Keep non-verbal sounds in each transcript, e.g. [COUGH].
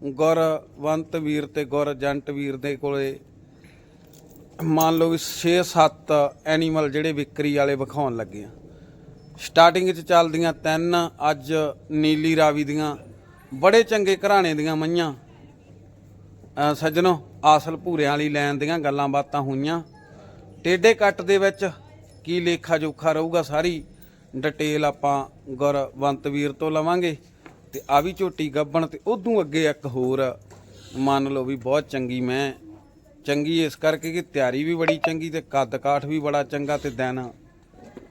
ਗੁਰਵੰਤ ਵੀਰ ਤੇ ਗੁਰਜੰਟ ਵੀਰ ਦੇ ਕੋਲੇ ਮੰਨ ਲਓ ਵੀ 6-7 ਐਨੀਮਲ ਜਿਹੜੇ ਵਿਕਰੀ ਵਾਲੇ ਵਿਖਾਉਣ ਲੱਗੇ ਆ। ਸਟਾਰਟਿੰਗ 'ਚ ਚੱਲਦੀਆਂ ਤਿੰਨ, ਅੱਜ ਨੀਲੀ ਰਾਵੀ ਦੀਆਂ, ਬੜੇ ਚੰਗੇ ਘਰਾਣੇ ਦੀਆਂ ਮਈਆਂ। ਸੱਜਣੋ, ਆਸਲ ਭੂਰਿਆਂ ਵਾਲੀ ਲੈਣ ਦੀਆਂ ਗੱਲਾਂ ਬਾਤਾਂ ਹੋਈਆਂ। ਟੇਡੇ ਕੱਟ ਦੇ ਵਿੱਚ ਕੀ ਲੇਖਾ ਜੋਖਾ ਰਹੂਗਾ ਸਾਰੀ, ਡਿਟੇਲ ਆਪਾਂ ਗੁਰਵੰਤ ਵੀਰ ਤੋਂ ਲਵਾਂਗੇ। ਤੇ ਆ ਵੀ ਝੋਟੀ ਗੱਬਣ ਤੇ ਉਦੋਂ ਅੱਗੇ ਇੱਕ ਹੋਰ ਮੰਨ ਲਓ ਵੀ ਬਹੁਤ ਚੰਗੀ ਮੈਂ ਚੰਗੀ ਇਸ ਕਰਕੇ ਕਿ ਤਿਆਰੀ ਵੀ ਬੜੀ ਚੰਗੀ ਤੇ ਕੱਦ ਕਾਠ ਵੀ ਬੜਾ ਚੰਗਾ ਤੇ ਦਿਨ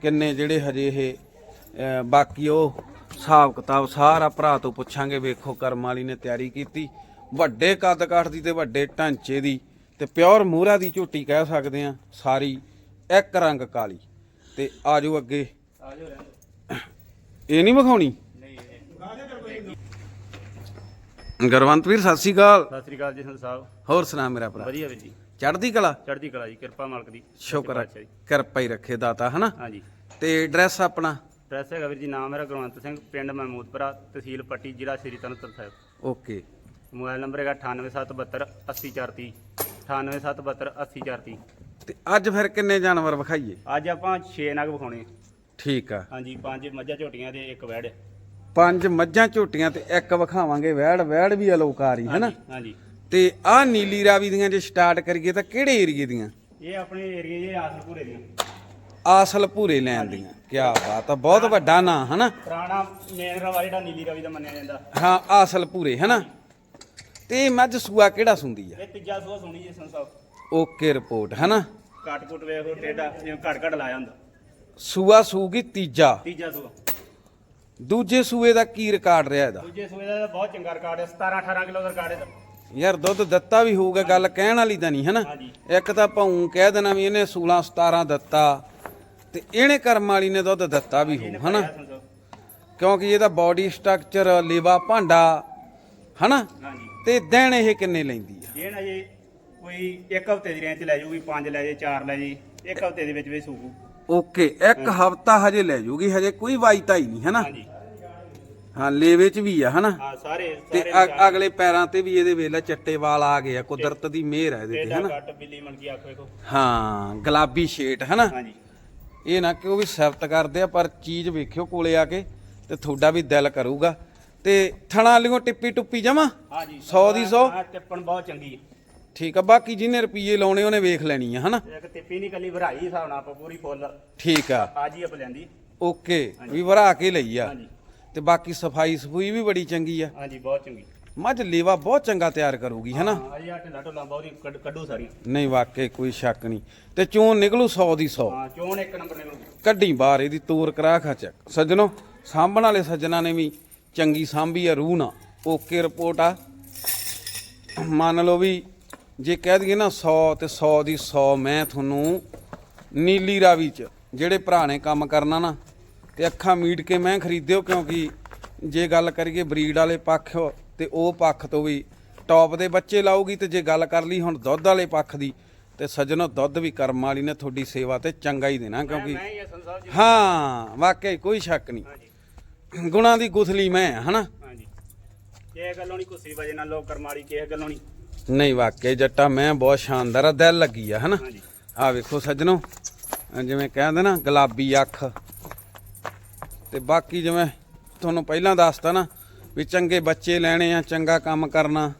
ਕਿੰਨੇ ਜਿਹੜੇ ਹਜੇ ਇਹ ਬਾਕੀ ਉਹ ਹਿਸਾਬ ਕਿਤਾਬ ਸਾਰਾ ਭਰਾ ਤੋਂ ਪੁੱਛਾਂਗੇ ਵੇਖੋ ਕਰਮ ਵਾਲੀ ਨੇ ਤਿਆਰੀ ਕੀਤੀ। ਵੱਡੇ ਕੱਦ ਕਾਠ ਦੀ ਤੇ ਵੱਡੇ ਢਾਂਚੇ ਦੀ ਤੇ ਪਿਓਰ ਮੂਹਰਾ ਦੀ ਝੋਟੀ ਕਹਿ ਸਕਦੇ ਆ ਸਾਰੀ ਇੱਕ ਰੰਗ ਕਾਲੀ। ਤੇ ਆਜੋ ਅੱਗੇ। ਇਹ ਨਹੀਂ ਵਿਖਾਉਣੀ? ਗੁਰਵੰਤ ਵੀਰ ਸਤਿ ਸ਼੍ਰੀ ਅਕਾਲ। ਸਤਿ ਸ੍ਰੀ ਅਕਾਲ ਜੀ ਸੰਤ ਸਾਹਿਬ। ਹੋਰ ਸੁਣਾ ਮੇਰਾ ਭਰਾ। ਵਧੀਆ ਵੀਰ ਜੀ। ਚੜ੍ਹਦੀ ਕਲਾ? ਚੜ੍ਹਦੀ ਕਲਾ ਜੀ ਕਿਰਪਾ ਮਾਲਕ ਦੀ। ਸ਼ੁਕਰ ਹੈ ਜੀ। ਕਿਰਪਾ ਹੀ ਰੱਖੇ ਦਾਤਾ ਹਨਾ? ਹਾਂਜੀ ਤੇ ਐਡਰੈਸ ਆਪਣਾ? ਐਡਰੈਸ ਹੈਗਾ ਵੀਰ ਜੀ ਨਾਮ ਮੇਰਾ ਗੁਰਵੰਤ ਸਿੰਘ ਪਿੰਡ ਮਹਿਮੂਦਪੁਰਾ ਤਹਿਸੀਲ ਪੱਟੀ ਜ਼ਿਲ੍ਹਾ Shri Tarn Taran Sahib. Okay. Mobile number ਹੈਗਾ 98772 80430 98772 80430 ਤੇ ਅੱਜ ਫਿਰ ਕਿੰਨੇ ਜਾਨਵਰ ਵਿਖਾਈਏ? ਅੱਜ ਆਪਾਂ 6 ਨਗ ਵਿਖਾਉਣੇ ਠੀਕ ਆ। ਹਾਂਜੀ ਪੰਜ ਮੱਝਾਂ ਝੋਟੀਆਂ ਤੇ ਇੱਕ ਵੈੜ। ਪੰਜ ਮੱਝਾਂ ਝੋਟੀਆਂ ਤੇ ਇੱਕ ਵਿਖਾਵਾਂਗੇ ਵੈੜ ਵੈੜ ਵੀ ਅਲੋਕਾਰੀ ਹੈਨਾ ਹਾਂਜੀ ਤੇ ਆਹ ਨੀਲੀ ਰਾਵੀ ਦੀਆਂ ਜੇ ਸਟਾਰਟ ਕਰੀਏ ਤਾਂ ਕਿਹੜੇ ਏਰੀਏ ਦੀਆਂ? ਇਹ ਆਪਣੇ ਏਰੀਏ ਦੇ ਆਸਲਪੁਰੇ ਦੀਆਂ। ਆਸਲ ਭੂਰੇ ਲੈਣ ਦੀਆਂ ਕੀ ਬਾਤ ਆ ਬਹੁਤ ਵੱਡਾ ਨਾਂ ਹਨਾ ਪੁਰਾਣਾ ਮੇਨ ਰਵਾ ਜਿਹੜਾ ਨੀਲੀ ਰਵੀ ਦਾ ਮੰਨਿਆ ਜਾਂਦਾ। ਹਾਂ ਆਸਲ ਭੂਰੇ ਹਨਾ ਤੇ ਇਹ ਮੱਝ ਸੂਆ ਕਿਹੜਾ ਸੁੰਦੀ ਆ? ਇਹ ਤੀਜਾ ਸੂਆ ਸੁਣੀ ਜੀ ਸੰਤ ਸਾਹਿਬ ਓਕੇ ਰਿਪੋਰਟ ਹਨਾ ਕੱਟ ਕੁੱਟ ਵੇਖੋ ਟੇਡਾ ਜਿਵੇਂ ਘੜ ਘੜ ਲਾਇਆ ਹੁੰਦਾ। ਸੂਆ ਸੂਗੀ ਤੀਜਾ। ਤੀਜਾ ਸੂਆ। ਦੂਜੇ ਸੂਏ ਦਾ ਕੀ ਰਿਕਾਰਡ ਰਿਹਾ ਇਹਦਾ? ਦੂਜੇ ਸੂਏ ਦਾ ਬਹੁਤ ਚੰਗਾ ਰਿਕਾਰਡ ਹੈ 17 18 ਕਿਲੋ ਦਾ ਰਿਕਾਰਡ ਹੈ। ਯਾਰ ਦੁੱਧ ਦਿੱਤਾ ਵੀ ਹੋਊਗਾ ਗੱਲ ਕਹਿਣ ਵਾਲੀ ਤਾਂ ਨਹੀਂ ਹਨਾ। ਇੱਕ ਤਾਂ ਭਾਉ ਕਹਿ ਦੇਣਾ ਵੀ ਇਹਨੇ 16 17 ਦਿੱਤਾ ਤੇ ਇਹਨੇ ਕਰਮ ਵਾਲੀ ਨੇ ਦੁੱਧ ਦਿੱਤਾ ਵੀ ਹੋਊ ਹਨਾ। ਕਿਉਂਕਿ ਇਹਦਾ ਬਾਡੀ ਸਟਰਕਚਰ ਲੇਵਾ ਭਾਂਡਾ ਹਨਾ? ਤੇ ਦਿਨ ਇਹ ਕਿੰਨੇ ਲੈਂਦੀ ਆ? ਜੇ ਨਾ ਜੇ ਕੋਈ ਇੱਕ ਹਫ਼ਤੇ ਦੀ ਰੇਂਜ ਲੈ ਜਾਊਗੀ ਪੰਜ ਲੈ ਜੇ ਚਾਰ ਲੈ ਜੇ ਇੱਕ ਹਫ਼ਤੇ ਦੇ ਵਿੱਚ ਵਿੱਚ ਸੂਕੂ ਓਕੇ ਇੱਕ ਹਫਤਾ ਹਜੇ ਲੈ ਜੂਗੀ ਹਜੇ ਕੋਈ ਵਾਈ ਤਾਈ ਨਹੀਂ ਹਨਾ? ਹਾਂਜੀ। ਹਾਂ ਲੇਵੇ ਚ ਵੀ ਆ ਹਨਾ? ਹਾਂ ਸਾਰੇ ਤੇ ਸਾਰੇ ਅਗ- ਅਗਲੇ ਪੈਰਾਂ ਤੇ ਵੀ ਇਹਦੇ ਵੇਲੇ ਚੱਟੇ ਵਾਲ ਆ ਗਏ ਆ ਕੁਦਰਤ ਦੀ ਮਿਹਰ ਆ ਇਹਦੇ ਤੇ ਹਨਾ? ਕੱਟ ਬਿੱਲੀ ਮਣ ਕੀ ਅੱਖ ਵੇਖੋ ਹਾਂ ਗੁਲਾਬੀ ਸ਼ੇਡ ਹਨਾ? ਹਾਂਜੀ। ਇਹ ਨਾ ਕਿ ਉਹ ਵੀ ਸਿਫਤ ਕਰਦੇ ਆ ਪਰ ਚੀਜ਼ ਵੇਖਿਓ ਕੋਲੇ ਆ ਕੇ ਤੇ ਤੁਹਾਡਾ ਵੀ ਦਿਲ ਕਰੂਗਾ। ਤੇ ਥਣਾ ਲਿਓ ਟਿੱਪੀ ਟੁੱਪੀ ਜਮਾ? ਹਾਂਜੀ 100 ਦੀ 100 ਹਾਂ ਟਿੱਪਣ ਬਹੁਤ ਚੰਗੀ। ਹੈ। ਠੀਕ ਆ ਬਾਕੀ ਜਿਹਨੇ ਰੁਪਏ ਲਾਉਣੇ ਉਹਨੇ ਵੇਖ ਲੈਣੀ ਆ ਹਨਾ? ਇੱਕ ਟਿੱਪੀ ਨਹੀਂ ਕੱਲੀ ਭਰਾਈ ਹਿਸਾਬ ਨਾਲ ਆਪਾਂ ਪੂਰੀ ਫੁੱਲ। ਠੀਕ ਆ। ਅੱਜ ਹੀ ਆਪ ਲੈਂਦੀ ਓਕੇ ਵੀ ਵਰਾ ਕੇ ਲਈ ਆ। ਹਾਂਜੀ। ਤੇ ਬਾਕੀ ਸਫ਼ਾਈ ਸਫੂਈ ਵੀ ਬੜੀ ਚੰਗੀ ਆ। ਹਾਂਜੀ ਬਹੁਤ ਚੰਗੀ। ਮੱਝ ਲੇਵਾ ਬਹੁਤ ਚੰਗਾ ਤਿਆਰ ਕਰੂਗੀ ਹਨਾ? ਹਾਂ ਅਜੀ ਆ ਢਿੱਲਾ ਢੋਲਾ ਬਹੁਤ ਕੱਢ- ਕੱਢੂ ਸਾਰੀ। ਨਹੀਂ ਵਾਕਈ ਕੋਈ ਸ਼ੱਕ ਨਹੀਂ। ਤੇ ਚੋਣ ਨਿਕਲੂ 100 ਦੀ 100 ਹਾਂ ਚੋਣ ਇੱਕ ਨੰਬਰ ਨਿਕਲੂ। ਕੱਢੀ ਬਾਹਰ ਇਹਦੀ ਤੋਰ ਕਰਾ ਖਾ ਚੱਕ। ਸੱਜਣੋ ਸਾਂਭਣ ਵਾਲੇ ਸੱਜਣਾ ਨੇ ਵੀ ਚੰਗੀ ਸਾਂਭੀ ਆ ਰੂਹ ਨਾ ਓਕੇ ਰਿਪੋਰਟ ਆ। ਮੰਨ ਲਓ ਵੀ ਜੇ ਕਹਿ ਦਈਏ ਨਾ 100 ਤੇ 100 ਦੀ 100 ਮੈਂ ਤੁਹਾਨੂੰ ਨੀਲੀ ਰਾਵੀ ਚ ਜਿਹੜੇ ਭਰਾ ਨੇ ਕੰਮ ਕਰਨਾ ਨਾ ਤੇ ਅੱਖਾਂ ਮੀਟ ਕੇ ਮੈਂ ਖਰੀਦਿਓ ਕਿਉਂਕਿ ਜੇ ਗੱਲ ਕਰੀਏ ਬਰੀਡ ਵਾਲੇ ਪੱਖ ਤੇ ਉਹ ਪੱਖ ਤੋਂ ਵੀ ਟੌਪ ਦੇ ਬੱਚੇ ਲਾਊਗੀ ਤੇ ਜੇ ਗੱਲ ਕਰ ਲਈ ਹੁਣ ਦੁੱਧ ਵਾਲੇ ਪੱਖ ਦੀ ਤੇ ਸੱਜਣੋ ਦੁੱਧ ਵੀ ਕਰਮ ਵਾਲੀ ਨੇ ਤੁਹਾਡੀ ਸੇਵਾ ਤੇ ਚੰਗਾ ਹੀ ਦੇਣਾ ਕਿਉਂਕਿ ਹੀ ਆ ਸੰਤ ਸਾਹਿਬ ਜੀ। ਹਾਂ ਵਾਕਈ ਕੋਈ ਸ਼ੱਕ ਨਹੀਂ। ਗੁਣਾ ਦੀ ਗੁਥਲੀ ਮੈਂ ਹਨਾ? ਹਾਂਜੀ। ਕਿਸੇ ਗੱਲੋਂ ਨਹੀਂ ਕੁੱਸੀ ਵਜੇ ਨਾਲ ਲੋਕ ਕਰਮਾੜੀ ਕਿਸੇ ਗੱਲੋਂ ਨਹੀਂ ਨਹੀਂ ਵਾਕਈ ਜੱਟਾ ਮੈਂ ਬਹੁਤ ਸ਼ਾਨਦਾਰ ਆ ਦਿਲ ਲੱਗੀ ਆ ਹਨਾ? ਆ ਵੇਖੋ ਸੱਜਣੋ ਜਿਵੇਂ ਕਹਿੰਦੇ ਨਾ ਗੁਲਾਬੀ ਅੱਖ। ਤੇ ਬਾਕੀ ਜਿਵੇਂ ਤੁਹਾਨੂੰ ਪਹਿਲਾਂ ਦੱਸਤਾ ਨਾ ਵੀ ਚੰਗੇ ਬੱਚੇ ਲੈਣੇ ਆ ਚੰਗਾ ਕੰਮ ਕਰਨਾ।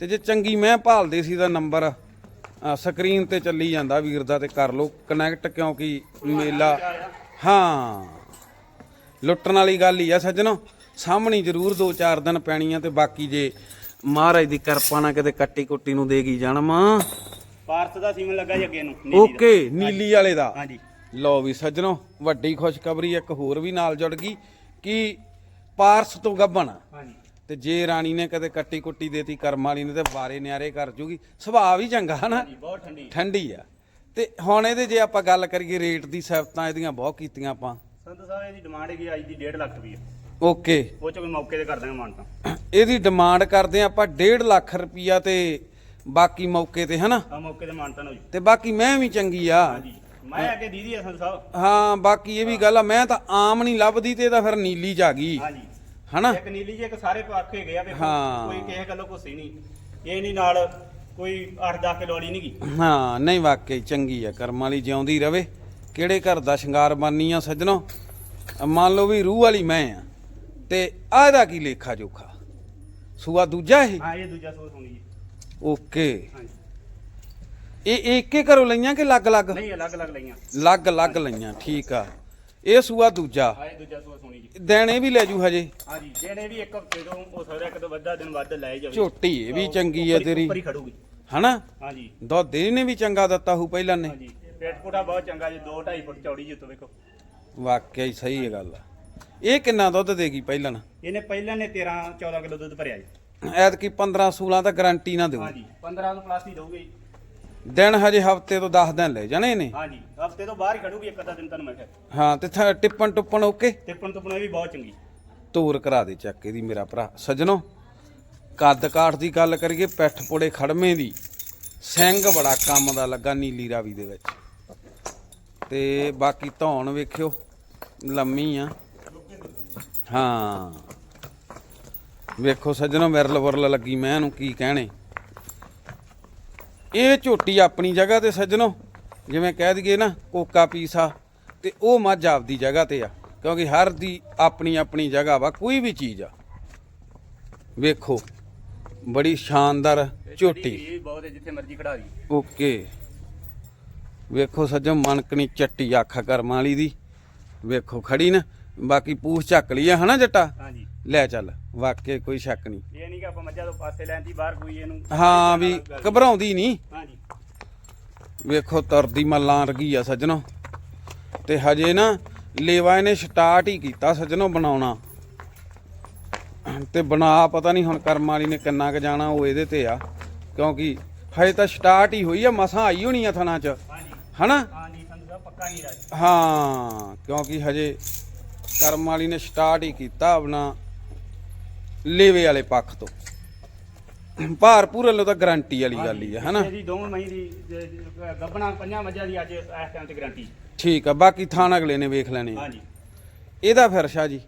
ਤੇ ਜੇ ਚੰਗੀ ਮੈਂ ਭਾਲਦੇ ਸੀ ਦਾ ਨੰਬਰ ਸਕਰੀਨ ਤੇ ਚੱਲੀ ਜਾਂਦਾ ਵੀਰ ਦਾ ਤੇ ਕਰ ਲਓ। ਕਨੈਕਟ ਕਿਉਂਕਿ ਮੇਲਾ ਹਾਂ। ਲੁੱਟਣ ਵਾਲੀ ਗੱਲ ਹੀ ਆ ਸੱਜਣੋ। ਸਾਹਮਣੀ ਜ਼ਰੂਰ 2-4 ਦਿਨ ਪੈਣੀਆਂ ਤੇ ਬਾਕੀ ਜੇ ਮਹਾਰਾਜ ਦੀ ਕਿਰਪਾ ਨਾਲ ਕਿਤੇ ਕੱਟੀ ਕੁੱਟੀ ਨੂੰ ਦੇਗੀ ਜਨਮ। ਪਾਰਸ ਦਾ ਸੀਮਨ ਲੱਗਾ ਜੀ ਅੱਗੇ ਨੂੰ ਨੀਲੀ ਦਾ। ਓਕੇ ਨੀਲੀ ਵਾਲੇ ਦਾ। ਹਾਂਜੀ। ਲਓ ਵੀ ਸੱਜਣੋ ਵੱਡੀ ਖੁਸ਼ਖਬਰੀ ਇੱਕ ਹੋਰ ਵੀ ਨਾਲ ਜੁੜ ਗਈ ਕਿ ਪਾਰਸ ਤੋਂ ਗੱਬਣ। ਹਾਂਜੀ। ਤੇ ਜੇ ਰਾਣੀ ਨੇ ਕਦੇ ਕੱਟੀ ਕੁੱਟੀ ਦੇਤੀ ਕਰਮ ਵਾਲੀ ਨੇ ਤੇ ਵਾਰੇ ਨਿਆਰੇ ਕਰ ਜੂਗੀ। ਸੁਭਾਅ ਵੀ ਚੰਗਾ ਹਨਾ? ਬਹੁਤ ਠੰਡੀ ਠੰਡੀ ਆ। ਤੇ ਹੁਣ ਇਹਦੇ ਜੇ ਆਪਾਂ ਗੱਲ ਕਰੀਏ ਰੇਟ ਦੀ ਸਿਫਤਾਂ ਇਹਦੀਆਂ ਬਹੁਤ ਕੀਤੀਆਂ ਆਪਾਂ। ਸੰਤ ਸਾਹਿਬ ਇਹਦੀ ਡਿਮਾਂਡ ਹੈਗੀ ਅੱਜ ਦੀ 1.5 ਲੱਖ ਰੁਪਏ ਓਕੇ। ਉਹ ਚ ਕੋਈ ਮੌਕੇ ਤੇ ਕਰ ਦਾਂਗੇ ਮਾਨਤਾ। ਇਹਦੀ ਡਿਮਾਂਡ ਕਰਦੇ ਆ ਆਪਾਂ 1.5 ਲੱਖ ਰੁਪਈਆ ਤੇ ਬਾਕੀ ਮੌਕੇ ਤੇ ਹਨਾ? ਆ ਮੌਕੇ ਤੇ ਮਾਨਤਾ ਨਾ ਹੋ ਜੂ। ਤੇ ਬਾਕੀ ਮੈਂ ਵੀ ਚੰਗੀ ਆ। ਹਾਂਜੀ। ਮੈਂ ਅੱਗੇ ਦੀਦੀ ਸੰਤ ਸਾਹਿਬ। ਹਾਂ ਬਾਕੀ ਇਹ ਵੀ ਗੱਲ ਆ ਮੈਂ ਤਾਂ ਆਮ ਨਹੀਂ ਲੱਭਦੀ ਤੇ ਇਹਦਾ ਫਿਰ ਨੀਲੀ ਚ ਆ ਗਈ। ਹਾਂਜੀ। ਹਨਾ? ਇੱਕ ਨੀਲੀ ਜੀ ਇੱਕ ਸਾਰੇ ਪੱਖ ਹੈਗੇ ਆ ਵੇਖੋ। ਹਾਂ। ਕੋਈ ਕਿਸੇ ਗੱਲੋਂ ਕੁਛ ਨਹੀਂ। ਇਹ ਨਹੀਂ ਨਾਲ ਕੋਈ 8-10 ਕਿਲੋ ਵਾਲੀ ਨਹੀਂ ਗੀ ਹਾਂ ਨਹੀਂ ਵਾਕਈ ਚੰਗੀ ਆ ਕਰਮ ਵਾਲੀ ਜਿਉਂਦੀ ਰਵੇ। ਕਿਹੜੇ ਘਰ ਦਾ ਸ਼ਿੰਗਾਰ ਬਾਨੀ ਆ ਸੱਜਣੋ? ਮੰਨ ਲਓ ਵੀ ਰੂਹ ਵਾਲੀ ਮੈਂ ਆ। ਤੇ ਆਹਦਾ ਕੀ ਲੇਖਾ ਜੋਖਾ? ਸੂਆ ਦੂਜਾ ਇਹ? ਹਾਂ ਇਹ ਦੂਜਾ ਸੂਆ ਸੁਣੀ ਜੀ। ਓਕੇ। ਹਾਂਜੀ। ਇਹ ਏਕੇ ਘਰੋਂ ਲਈਆਂ ਕਿ ਲੱਗ-ਲੱਗ ਨਹੀਂ ਅਲੱਗ-ਅਲੱਗ ਲਈਆਂ। ਲੱਗ-ਲੱਗ ਲਈਆਂ ਠੀਕ ਆ। ਇਹ ਸੂਆ ਦੂਜਾ। ਆ ਇਹ ਦੂਜਾ ਸੂਆ ਸੁਣੀ ਜੀ। ਇਹ ਵੀ ਲੈ ਜੂ ਹਜੇ। ਹਾਂਜੀ ਜਿਹੜੇ ਵੀ ਇੱਕ ਹਫ਼ਤੇ ਤੋਂ ਉਹ ਸਾਰਾ ਇੱਕ ਤੋਂ ਵੱਧਾ ਦਿਨ ਵੱਧ ਲੈ ਜਾਵੇ। ਝੋਟੀ ਇਹ ਵੀ ਚੰਗੀ ਆ ਉੱਪਰ ਹੀ- ਤੇਰੀ। ਉੱਪਰ ਹੀ ਖੜੂਗੀ। ਹਨਾ? ਹਾਂਜੀ। ਦੁੱਧ ਇਹਨੇ ਵੀ ਚੰਗਾ ਦਿੱਤਾ ਹੂ ਪਹਿਲਾਂ ਨੇ। ਹਾਂਜੀ। ਪੇਟ ਕੋਟਾ ਬਹੁਤ ਚੰਗਾ ਜੀ 2 2.5 ਫੁੱਟ ਚੌੜੀ ਜੀ ਉੱਤੋਂ ਵੇਖੋ। ਵਾਕਿਆ ਹੀ ਸਹੀ ਹੈ ਗੱਲ ਇਹ ਕਿੰਨਾ ਦੁੱਧ ਦੇਗੀ ਪਹਿਲਾਂ? ਇਹਨੇ ਪਹਿਲਾਂ ਨੇ 13 14 ਕਿਲੋ ਦੁੱਧ ਭਰਿਆ ਜੀ। ਐਤਕੀ 15 16 ਤਾਂ ਗਾਰੰਟੀ ਨਾ ਦਿਓ। ਹਾਂਜੀ 15 ਨੂੰ ਦਊਗੀ। ਜੀ। ਦਿਨ ਹਜੇ ਹਫ਼ਤੇ ਤੋਂ 10 ਦਿਨ ਲੈ ਜਾਣੇ ਨੇ ਹਾਂਜੀ ਹਫ਼ਤੇ ਤੋਂ ਬਾਹਰ ਹੀ ਖੜੂਗੀ ਇੱਕ ਅੱਧਾ ਦਿਨ ਤੁਹਾਨੂੰ ਮੈਂ ਕਿਹਾ। ਹਾਂ ਤੇ ਥ- ਟਿੱਪਣ ਟੁੱਪਣ ਓਕੇ? ਟਿੱਪਣ ਟੁੱਪਣ ਵੀ ਬਹੁਤ ਚੰਗੀ। ਤੋਰ ਕਰਾ ਦੇ ਚੱਕ ਇਹਦੀ ਮੇਰਾ ਭਰਾ। ਸਜਣੋ ਕੱਦ ਕਾਠ ਦੀ ਗੱਲ ਕਰੀਏ ਪੈਠ ਪੋੜੇ ਖੜਮੇ ਦੀ। ਸਿੰਘ ਬੜਾ ਕੰਮ ਦਾ ਲੱਗਾ ਨੀਲੀ ਰਾਵੀ ਦੇ ਵਿੱਚ। ਤੇ ਬਾਕੀ ਧੌਣ ਵੇਖਿਓ ਲੰਮੀ ਆ। ਹਾਂ। ਵੇਖੋ ਸੱਜਣੋ ਵਿਰਲ ਵਰਲ ਲੱਗੀ ਮੈਂ ਇਹਨੂੰ ਕੀ ਕਹਿਣੇ। ਇਹ ਝੋਟੀ ਆਪਣੀ ਜਗ੍ਹਾ ਤੇ ਸੱਜਣੋ ਜਿਵੇਂ ਕਹਿ ਦਈਏ ਨਾ ਕੋਕਾ ਪੀਸਾ ਤੇ ਉਹ ਮੱਝ ਆਪਦੀ ਜਗ੍ਹਾ ਤੇ ਆ। ਕਿਉਂਕਿ ਹਰ ਦੀ ਆਪਣੀ ਆਪਣੀ ਜਗ੍ਹਾ ਵਾ ਕੋਈ ਵੀ ਚੀਜ਼ ਆ। ਵੇਖੋ ਬੜੀ ਸ਼ਾਨਦਾਰ ਝੋਟੀ। ਬਹੁਤ ਹੈ ਜਿੱਥੇ ਮਰਜ਼ੀ ਖੜਾ ਦੀ ਓਕੇ। ਵੇਖੋ ਸੱਜਣ ਮਨਕਣੀ ਚੱਟੀ ਆਖਾ ਕਰਮਾਂ ਵਾਲੀ ਦੀ। ਵੇਖੋ ਖੜੀ ਨਾ। ਬਾਕੀ ਪੂਛ ਚੱਕ ਲਈ ਆ ਹਨਾ ਜੱਟਾ? ਹਾਂਜੀ। ਲੈ ਚੱਲ ਵਾਕਿਆ ਕੋਈ ਸ਼ੱਕ ਨਹੀਂ। ਇਹ ਨਹੀਂ ਕਿ ਆਪਾਂ ਮੱਝਾਂ ਤੋਂ ਪਾਸੇ ਲੈਣ ਦੀ ਬਾਹਰ ਕੋਈ ਇਹਨੂੰ ਹਾਂ ਵੀ ਘਬਰਾਉਂਦੀ ਨਹੀਂ ਹਾਂਜੀ। ਵੇਖੋ ਤੁਰਦੀ ਮੱਲਾਂ ਵਰਗੀ ਆ ਸੱਜਣੋ। ਤੇ ਹਜੇ ਨਾ ਲੇਵਾ ਇਹਨੇ ਸਟਾਰਟ ਹੀ ਕੀਤਾ ਸੱਜਣੋ ਬਣਾਉਣਾ। ਤੇ ਬਣਾ ਪਤਾ ਨਹੀਂ ਹੁਣ ਕਰਮ ਵਾਲੀ ਨੇ ਕਿੰਨਾ ਕ ਜਾਣਾ ਉਹ ਇਹਦੇ ਤੇ ਆ। ਕਿਉਂਕਿ ਹਜੇ ਤਾਂ ਸਟਾਰਟ ਹੀ ਹੋਈ ਆ ਮਸਾਂ ਆਈ ਹੋਣੀ ਆ ਥਣਾ ਚ। ਹਾਂਜੀ। ਹਨਾ? ਹਾਂਜੀ ਸੰਧੂ ਸਾਹਿਬ ਪੱਕਾ ਨਹੀਂ ਰਾਜ। ਹਾਂ ਕਿਉਂਕਿ ਹਜੇ ਕਰਮ ਵਾਲੀ ਨੇ ਸਟਾਰਟ ਹੀ ਕੀਤਾ ਆਪਣਾ ਲੇਵੇ ਵਾਲੇ ਪੱਖ ਤੋਂ। ਭਾਰ ਪੂਰੇ ਲੋ ਤਾਂ ਗਾਰੰਟੀ ਵਾਲੀ ਗੱਲ ਹੀ ਆ ਹਨਾ? ਇਹਦੀ ਦੋਵੇਂ ਮਹੀਂ ਦੀ ਗੱਭਣਾ ਪੰਜਾਂ ਮੱਝਾਂ ਦੀ ਅੱਜ ਇਸ ਟਾਈਮ ਤੇ ਗਾਰੰਟੀ ਠੀਕ ਆ ਬਾਕੀ ਥਾਣ ਅਗਲੇ ਨੇ ਵੇਖ ਲੈਣੇ। ਹਾਂਜੀ। ਇਹਦਾ ਫਿਰ ਸ਼ਾਹ ਜੀ?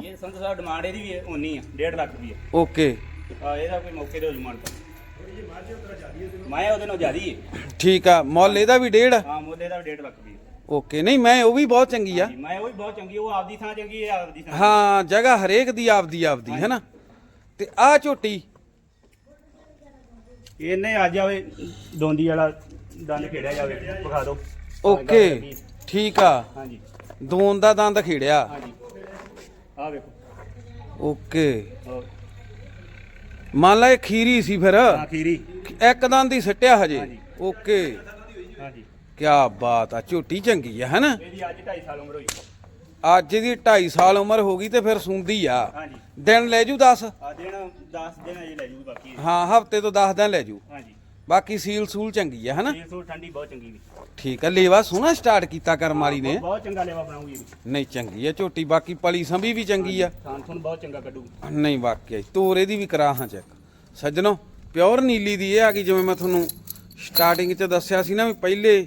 ਇਹ ਸੰਧੂ ਸਾਹਿਬ ਡਿਮਾਂਡ ਇਹਦੀ ਵੀ ਉਨੀ ਆ 1.5 ਲੱਖ ਓਕੇ। ਆ ਇਹਦਾ ਕੋਈ ਮੌਕੇ ਹੋ ਜਮਾਨ ਮੈਂ ਉਹਦੇ ਨਾਲ ਜ਼ਿਆਦੀ ਹੈ ਠੀਕ ਆ ਮੁੱਲ ਇਹਦਾ ਵੀ ਡੇਢ? ਹਾਂ ਮੁੱਲ ਦਾ 1.5 ਲੱਖ ਰੁਪਏ ਓਕੇ ਨਹੀਂ ਮੈਂ ਉਹ ਵੀ ਬਹੁਤ ਚੰਗੀ ਆ। ਮੈਂ ਉਹ ਵੀ ਬਹੁਤ ਚੰਗੀ ਉਹ ਆਪਦੀ ਥਾਂ ਚੰਗੀ ਹੈ ਆਪਦੀ ਥਾਂ ਹਾਂ ਜਗ੍ਹਾ ਹਰੇਕ ਦੀ ਆਪਦੀ ਆਪਦੀ ਹੈ ਨਾ? ਤੇ ਆ ਝੋਟੀ। ਇਹਨੇ ਆ ਜਾਵੇ ਦੋਂਦੀ ਵਾਲਾ ਦੰਦ ਖੇੜਿਆ ਜਾਵੇ ਵਿਖਾ ਦਿਓ। ਓਕੇ ਠੀਕ ਆ। ਹਾਂਜੀ। ਦੋਨ ਦਾ ਦੰਦ ਖੇੜਿਆ। ਹਾਂਜੀ। ਆ ਵੇਖੋ। ਓਕੇ। ਮੰਨ ਲਾ ਇਹ ਖੀਰੀ ਸੀ ਫਿਰ। ਹਾਂ ਖੀਰੀ। ਇੱਕ ਦੰਦ ਹੀ ਸਿੱਟਿਆ ਹਾਂਜੀ। ਓਕੇ ਹਾਂਜੀ। ਕੀ ਬਾਤ ਆ ਝੋਟੀ ਚੰਗੀ ਆ ਹੈਨਾ? ਇਹਦੀ ਅੱਜ 2.5 ਸਾਲ ਉਮਰ ਹੋਈ ਅੱਜ ਦੀ 2.5 ਸਾਲ ਉਮਰ ਹੋ ਗਈ ਤੇ ਫਿਰ ਸੁੰਦੀ ਆ। ਹਾਂਜੀ। ਦਿਨ ਲੈ ਜੂ 10 ਆ ਦਿਨ 10 ਦਿਨ ਅਜੇ ਲੈ ਜੂਗੀ ਬਾਕੀ। ਹਾਂ ਹਫ਼ਤੇ ਤੋਂ 10 ਦਿਨ ਲੈ ਜੂ। ਹਾਂਜੀ। ਬਾਕੀ ਸੀਲ ਸੂਲ ਚੰਗੀ ਆ ਹਨਾ? ਇਹ ਸੂ ਠੰਡੀ ਬਹੁਤ ਚੰਗੀ ਵੀ। ਠੀਕ ਆ ਲੇਵਾ ਸੋਹਣਾ ਸਟਾਰਟ ਕੀਤਾ ਕਰਮ ਵਾਲੀ ਨੇ। ਬਹੁਤ ਚੰਗਾ ਲੈਵਾ ਬਣਾਉਗੀ ਵੀ। ਨਹੀਂ ਚੰਗੀ ਆ ਝੋਟੀ ਬਾਕੀ ਪਲੀ ਸੰਭੀ ਵੀ ਚੰਗੀ ਆ। ਥਾਨ ਥੁਨ ਬਹੁਤ ਚੰਗਾ ਕੱਢੂਗੀ। ਨਹੀਂ ਵਾਕਿਆ। ਤੋਰੇ ਦੀ ਵੀ ਕਰਾ ਹਾਂ ਚੈੱਕ। ਸੱਜਣੋ ਪਿਓਰ ਨੀਲੀ ਦੀ ਇਹ ਆ ਕਿ ਜਿਵੇਂ ਮੈਂ ਤੁਹਾਨੂੰ ਸਟਾਰਟਿੰਗ 'ਚ ਦੱਸਿਆ ਸੀ ਨਾ ਵੀ ਪਹਿਲੇ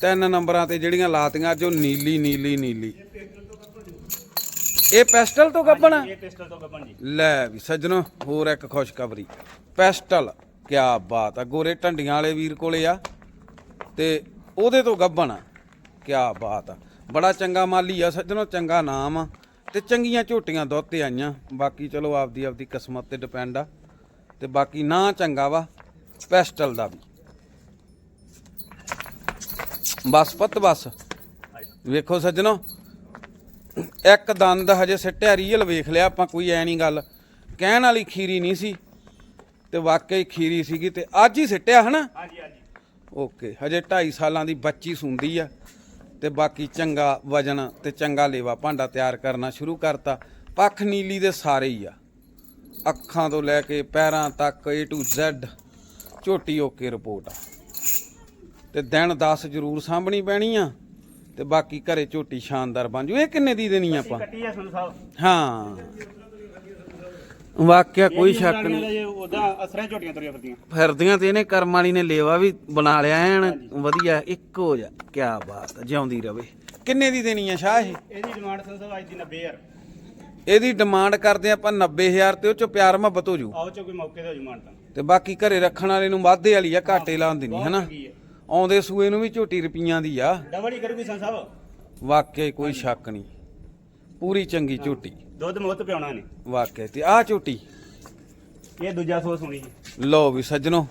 ਤਿੰਨ ਨੰਬਰਾਂ ਤੇ ਜਿਹੜੀਆਂ ਲਾਤੀਆਂ ਉਹ ਨੀਲੀ ਨੀਲੀ ਨੀਲੀ। ਇਹ ਪੈਸਟਲ ਤੋਂ ਗੱਬਣਾ? ਇਹ ਪਿਸਟਲ ਤੋਂ ਗੱਬਣ ਜੀ। ਲੈ ਵੀ ਸੱਜਣੋ ਹੋਰ ਇੱਕ ਖੁਸ਼ਖਬਰੀ। ਪੈਸਟਲ ਕਿਆ ਬਾਤ ਆ। ਗੋਰੇ ਢੰਡੀਆਂ ਵਾਲੇ ਵੀਰ ਕੋਲੇ ਆ। ਤੇ ਉਹਦੇ ਤੋਂ ਗੱਬਣ ਕਿਆ ਬਾਤ ਆ। ਬੜਾ ਚੰਗਾ ਮਾਲੀ ਆ ਸੱਜਣੋ ਚੰਗਾ ਨਾਮ ਆ। ਤੇ ਚੰਗੀਆਂ ਝੋਟੀਆਂ ਦੁੱਧ ਤੇ ਆਈਆਂ। ਬਾਕੀ ਚਲੋ ਆਪਦੀ ਆਪਦੀ ਕਿਸਮਤ ਤੇ ਡਿਪੈਂਡ ਆ। ਤੇ ਬਾਕੀ ਨਾ ਚੰਗਾ ਵਾ ਪੈਸਟਲ ਦਾ ਵੀ। ਬਸ ਪੁੱਤ ਬਸ। ਵੇਖੋ ਸੱਜਣੋ ਇੱਕ ਦੰਦ ਹਜੇ ਸਿੱਟਿਆ ਰੀਅਲ ਵੇਖ ਲਿਆ ਆਪਾਂ ਕੋਈ ਐ ਨਹੀਂ ਗੱਲ। ਕਹਿਣ ਵਾਲੀ ਖੀਰੀ ਨਹੀਂ ਸੀ ਤੇ ਵਾਕਈ ਖੀਰੀ ਸੀਗੀ ਤੇ ਅੱਜ ਹੀ ਸਿੱਟਿਆ ਹਨਾ? ਹਾਂਜੀ ਹਾਂਜੀ। ਓਕੇ ਹਜੇ 2.5 ਸਾਲਾਂ ਦੀ ਬੱਚੀ ਸੁੰਦੀ ਆ ਤੇ ਬਾਕੀ ਚੰਗਾ ਵਜਨ ਤੇ ਚੰਗਾ ਲੇਵਾ ਭਾਂਡਾ ਤਿਆਰ ਕਰਨਾ ਸ਼ੁਰੂ ਕਰਤਾ। ਪੱਖ ਨੀਲੀ ਦੇ ਸਾਰੇ ਹੀ ਆ। ਅੱਖਾਂ ਤੋਂ ਲੈ ਕੇ ਪੈਰਾਂ ਤੱਕ A to Z ਝੋਟੀ ਓਕੇ ਰਿਪੋਰਟ ਆ। ਤੇ ਦਿਨ 10 ਜ਼ਰੂਰ ਸਾਂਭਣੀ ਪੈਣੀ ਆ ਤੇ ਬਾਕੀ ਘਰੇ ਝੋਟੀ ਸ਼ਾਨਦਾਰ ਬਣ ਜੂ। ਇਹ ਕਿੰਨੇ ਦੀ ਦੇਣੀ ਆਪਾਂ? ਕੱਟੀ ਆ ਸਾਹਿਬ ਹਾਂ। ਵਾਕਿਆ ਕੋਈ ਸ਼ੱਕ ਨਹੀਂ। ਉਹਦਾ ਅਸਰਾਂ ਝੋਟੀਆਂ ਤੁਰੀਆਂ ਫਿਰਦੀਆਂ। ਫਿਰਦੀਆਂ ਤੇ ਇਹਨੇ ਕਰਮ ਵਾਲੀ ਨੇ ਲੇਵਾ ਵੀ ਬਣਾ ਲਿਆ ਐਨ। ਵਧੀਆ ਇੱਕ ਹੋ ਜਾ ਕੀ ਬਾਤ ਆ, ਜਿਉਂਦੀ ਰਵੇ। ਕਿੰਨੇ ਦੀ ਦੇਣੀ ਆ ਸ਼ਾਹ ਇਹ? ਇਹਦੀ ਡਿਮਾਂਡ ਸਾਹਿਬ ਅੱਜ ਦੀ 90000 ਇਹਦੀ ਡਿਮਾਂਡ ਕਰਦੇ ਆਪਾਂ 90000 ਤੇ ਉਹ ਚ ਪਿਆਰ ਮੁਹੱਬਤ ਹੋ ਜੂ। ਆਓ ਚੋ ਕੋਈ ਮੌਕੇ ਤੇ ਹੋ ਜੂ ਮਾਨ ਤਾਂ। ਤੇ ਬਾਕੀ ਘਰੇ ਰੱਖਣ ਵਾਲੇ ਨੂੰ ਵਾਧੇ ਵਾਲੀ ਆ ਘਾਟੇ ਲਾਉਂਦੀ ਨਹੀਂ ਹਨਾ? ਹੈ ਆਉਂਦੇ ਸੂਏ ਨੂੰ ਵੀ ਝੋਟੀ ਰੁਪਈਆਂ ਦੀ ਆ। ਡਬਲ ਹੀ ਕਰੂਗੀ ਸੰਧੂ ਸਾਹਿਬ ਵਾਕਿਆ ਕੋਈ ਸ਼ੱਕ ਨਹੀਂ। ਪੂਰੀ ਚੰਗੀ ਝੋਟੀ। ਦੁੱਧ ਮੁੱਤ ਪਿਆਉਣਾ ਨੇ ਵਾਕਿਆ ਤੇ ਆਹ ਝੋਟੀ। ਇਹ ਦੂਜਾ ਸੋ ਸੁਣੀ ਜੀ। ਲਓ ਵੀ ਸੱਜਣੋ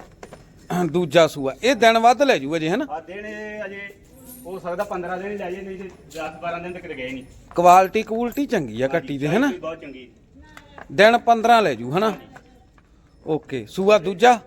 ਦੂਜਾ ਸੂਆ। ਇਹ ਦਿਨ ਵੱਧ ਲੈ ਜੂ ਅਜੇ ਹਨਾ? ਆ ਦਿਨ ਇਹ ਅਜੇ ਹੋ ਸਕਦਾ 15 ਦਿਨ ਹੀ ਲੈ ਜੇ ਨਹੀਂ ਤੇ 10 12 ਦਿਨ ਤੱਕ ਗਏ ਨਹੀਂ। ਕੁਆਲਿਟੀ ਕੁਆਲਿਟੀ ਚੰਗੀ ਆ ਕੱਟੀ ਦੇ ਹਨਾ? ਬਹੁਤ ਚੰਗੀ। ਦਿਨ 15 ਲੈ ਜੂ ਹਨਾ? ਓਕੇ ਸੂਆ ਦੂਜਾ?